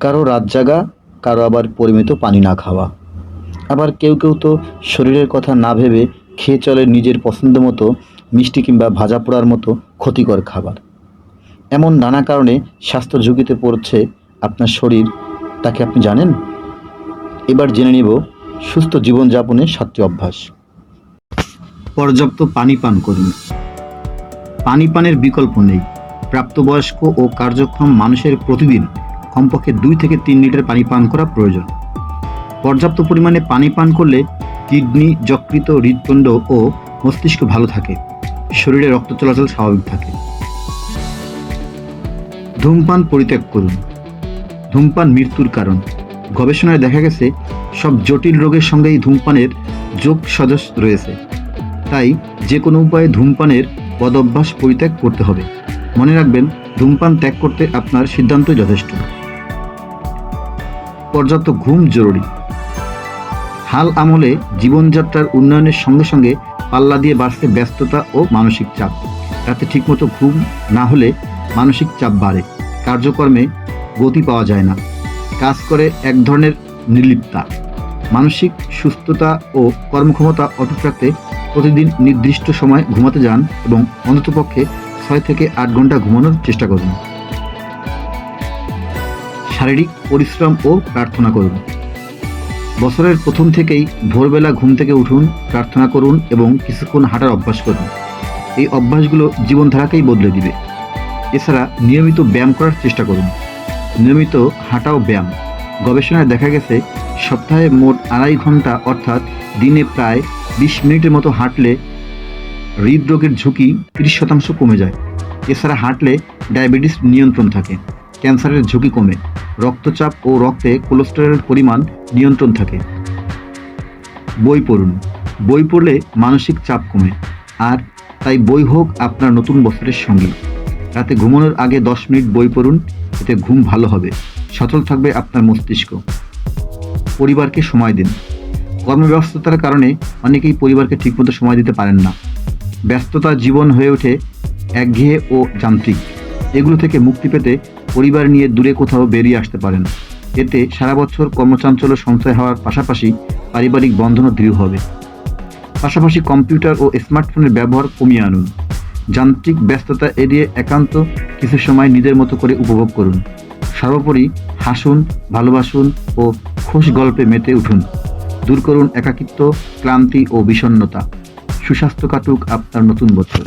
কারও রাত জাগা, কারও আবার পরিমিত পানি না খাওয়া। আবার কেউ কেউ তো শরীরের কথা না ভেবে খেয়ে চলে নিজের পছন্দ মতো মিষ্টি কিংবা ভাজা পোড়ার মতো ক্ষতিকর খাবার। এমন নানা কারণে স্বাস্থ্য ঝুঁকিতে পড়ছে আপনার শরীর। তাকে আপনি জানেন? এবার জেনে নিব সুস্থ জীবনযাপনের সাতটি অভ্যাস। পর্যাপ্ত পানি পান করুন। পানি পানের বিকল্প নেই। প্রাপ্তবয়স্ক ও কার্যক্ষম মানুষের প্রতিদিন কমপক্ষে দুই থেকে তিন লিটার পানি পান করা প্রয়োজন। পর্যাপ্ত পরিমাণে পানি পান করলে কিডনি যকৃত হৃদপিণ্ড ও মস্তিষ্ক ভালো থাকে। শরীরে রক্ত চলাচল স্বাভাবিক থাকে। ধূমপান পরিত্যাগ করুন। ধূমপান মৃত্যুর কারণ। গবেষণায় দেখা গেছে, সব জটিল রোগের সঙ্গেই ধূমপানের যোগ সদস রয়েছে। তাই যে কোনো উপায়ে ধূমপানের বদভ্যাস পরিত্যাগ করতে হবে। মনে রাখবেন, ধূমপান ত্যাগ করতে আপনার সিদ্ধান্তই যথেষ্ট। পর্যাপ্ত ঘুম জরুরি। হাল আমলে জীবনযাত্রার উন্নয়নের সঙ্গে সঙ্গে পাল্লা দিয়ে বাড়ছে ব্যস্ততা ও মানসিক চাপ। রাতে ঠিকমতো ঘুম না হলে মানসিক চাপ বাড়ে। কার্যকর্মে গতি পাওয়া যায় না। কাজ করে এক ধরনের নির্লিপ্তা মানসিক সুস্থতা ও কর্মক্ষমতা অটুট রাখতে প্রতিদিন নির্দিষ্ট সময় ঘুমাতে যান এবং অন্ততপক্ষে ছয় থেকে আট ঘণ্টা ঘুমানোর চেষ্টা করুন। শারীরিক পরিশ্রম ও প্রার্থনা করুন। বছরের প্রথম থেকেই ভোরবেলা ঘুম থেকে উঠুন, প্রার্থনা করুন এবং কিছুক্ষণ হাঁটার অভ্যাস করুন। এই অভ্যাসগুলো জীবনধারাকেই বদলে দিবে। এছাড়া নিয়মিত ব্যায়াম করার চেষ্টা করুন। নিয়মিত হাঁটাও ব্যায়াম। গবেষণায় দেখা গেছে, সপ্তাহে মোট আড়াই ঘণ্টা অর্থাৎ দিনে প্রায় বিশ মিনিটের মতো হাঁটলে হৃদরোগের ঝুঁকি তিরিশ শতাংশ কমে যায়। এছাড়া হাঁটলে ডায়াবেটিস নিয়ন্ত্রণ থাকে। ক্যান্সারের ঝুঁকি কমে, রক্তচাপ ও রক্তে কোলেস্টেরলের পরিমাণ নিয়ন্ত্রণ থাকে। বই পড়ুন। বই পড়লে মানসিক চাপ কমে, আর তাই বই হোক আপনার নতুন বছরের সঙ্গী। রাতে ঘুমানোর আগে দশ মিনিট বই পড়ুন, এতে ঘুম ভালো হবে, সচল থাকবে আপনার মস্তিষ্ক। পরিবারকে সময় দিন। কর্মব্যস্ততার কারণে অনেকেই পরিবারকে ঠিকমতো সময় দিতে পারেন না। ব্যস্ততা জীবন হয়ে ওঠে একঘেয়ে ও যান্ত্রিক। এগুলো থেকে মুক্তি পেতে পরিবার নিয়ে দূরে কোথাও বেরিয়ে আসতে পারেন এতে সারা বছর কর্মচাঞ্চল্য সঞ্চয় হওয়ার পাশাপাশি পারিবারিক বন্ধনও দৃঢ় হবে। পাশাপাশি কম্পিউটার ও স্মার্টফোনের ব্যবহার কমিয়ে আনুন। যান্ত্রিক ব্যস্ততা এড়িয়ে একান্ত কিছু সময় নিজের মতো করে উপভোগ করুন। সর্বোপরি হাসুন, ভালোবাসুন ও খোশ গল্পে মেতে উঠুন। দূর করুন একাকিত্ব, ক্লান্তি ও বিষণ্ণতা। সুস্বাস্থ্য কাটুক আপনার নতুন বছর।